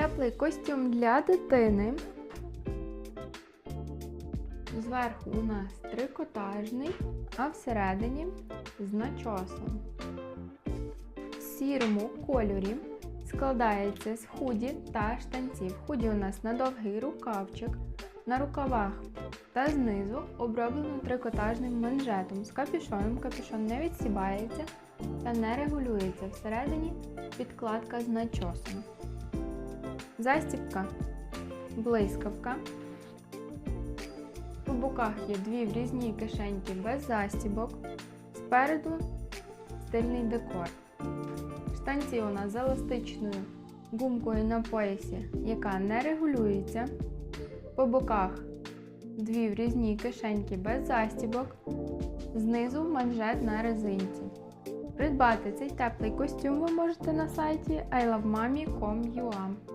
Теплий костюм для дитини. Зверху у нас трикотажний, а всередині з начосом. В сірому кольорі складається з худі та штанців. Худі у нас на довгий рукавчик, на рукавах та знизу оброблено трикотажним манжетом з капюшоном. Капюшон не відсібається та не регулюється. Всередині підкладка з начосом. Застібка, блискавка. По боках є дві врізні кишеньки без застібок. Спереду стильний декор. Штанці у нас з еластичною гумкою на поясі, яка не регулюється. По боках дві врізні кишеньки без застібок. Знизу манжет на резинці. Придбати цей теплий костюм ви можете на сайті ilovemami.com.ua